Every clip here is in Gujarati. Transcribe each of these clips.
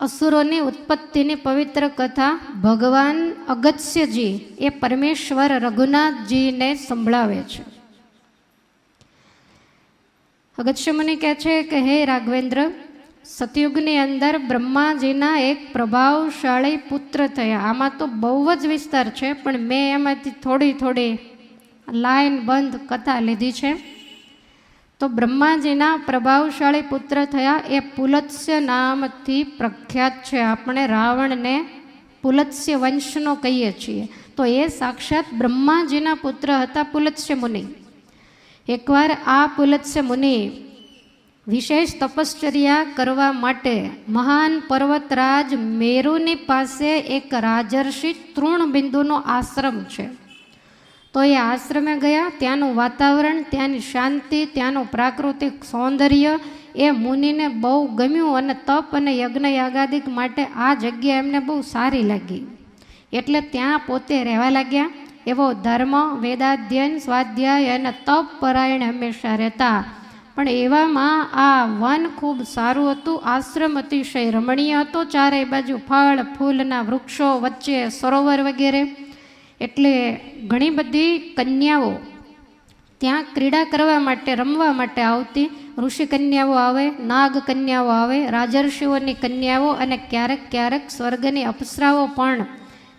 અસુરોની ઉત્પત્તિની પવિત્ર કથા ભગવાન અગત્યજી એ પરમેશ્વર રઘુનાથજીને સંભળાવે છે અગત્ય મુનિ કહે છે કે હે રાઘવેન્દ્ર સતયુગની અંદર બ્રહ્માજીના એક પ્રભાવશાળી પુત્ર થયા આમાં તો બહુ જ વિસ્તાર છે પણ મેં એમાંથી થોડી થોડી લાઈન બંધ કથા લીધી છે તો બ્રહ્માજીના પ્રભાવશાળી પુત્ર થયા એ પુલત્સ્ય નામથી પ્રખ્યાત છે. આપણે રાવણને પુલત્સ્ય વંશનો કહીએ છીએ. તો એ સાક્ષાત બ્રહ્માજીના પુત્ર હતા પુલત્સ્ય મુનિ. એકવાર આ પુલત્સ્ય મુનિ વિશેષ તપશ્ચર્યા કરવા માટે મહાન પર્વતરાજ મેરુની પાસે એક રાજર્ષિ તૃણબિંદુનો આશ્રમ છે. તો એ આશ્રમે ગયા, ત્યાંનું વાતાવરણ, ત્યાંની શાંતિ, ત્યાંનું પ્રાકૃતિક સૌંદર્ય એ મુનિને બહુ ગમ્યું અને તપ અને યજ્ઞ યાગાદિક માટે આ જગ્યા એમને બહુ સારી લાગી. એટલે ત્યાં પોતે રહેવા લાગ્યા. એવો ધર્મ, વેદાધ્યયન, સ્વાધ્યાય અને તપ પરાયણ હંમેશા રહેતા. પણ એવામાં આ વન ખૂબ સારું હતું. આશ્રમ અતિશય રમણીય હતો. ચારે બાજુ ફળ, ફૂલના વૃક્ષો વચ્ચે સરોવર વગેરે. એટલે ઘણી બધી કન્યાઓ ત્યાં ક્રીડા કરવા માટે, રમવા માટે આવતી ઋષિ કન્યાઓ આવે, નાગ કન્યાઓ આવે, રાજર્ષિઓની કન્યાઓ અને ક્યારેક ક્યારેક સ્વર્ગની અપ્સરાઓ પણ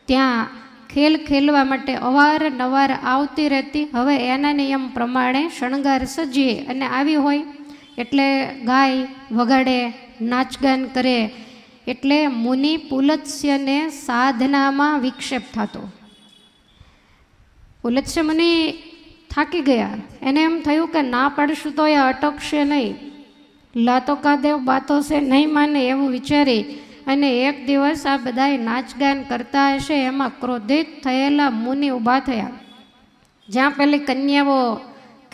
ત્યાં ખેલ ખેલવા માટે અવારનવાર આવતી રહેતી. હવે એના નિયમ પ્રમાણે શણગાર સજીએ અને આવી હોય એટલે ગાય વગાડે, નાચગાન કરે એટલે મુનિ પુલત્સ્યને સાધનામાં વિક્ષેપ થતો. પુલત્સ્ય મુનિ થાકી ગયા એને એમ થયું કે ના પાડશું તો એ અટકશે નહીં લાતો કાદેવ બાતો છે નહીં માને એવું વિચારી અને એક દિવસ આ બધાએ નાચગાન કરતા હશે એમાં ક્રોધિત થયેલા મુનિ ઊભા થયા જ્યાં પેલી કન્યાઓ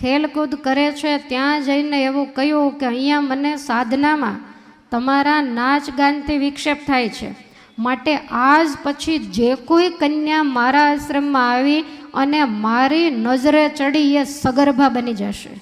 ખેલકૂદ કરે છે ત્યાં જઈને એવું કહ્યું કે અહીંયા મને સાધનામાં તમારા નાચ ગાનથી વિક્ષેપ થાય છે। માટે આજ પછી જે કોઈ કન્યા મારા આશ્રમમાં આવી અને મારી નજરે ચડી એ સગર્ભા બની જશે.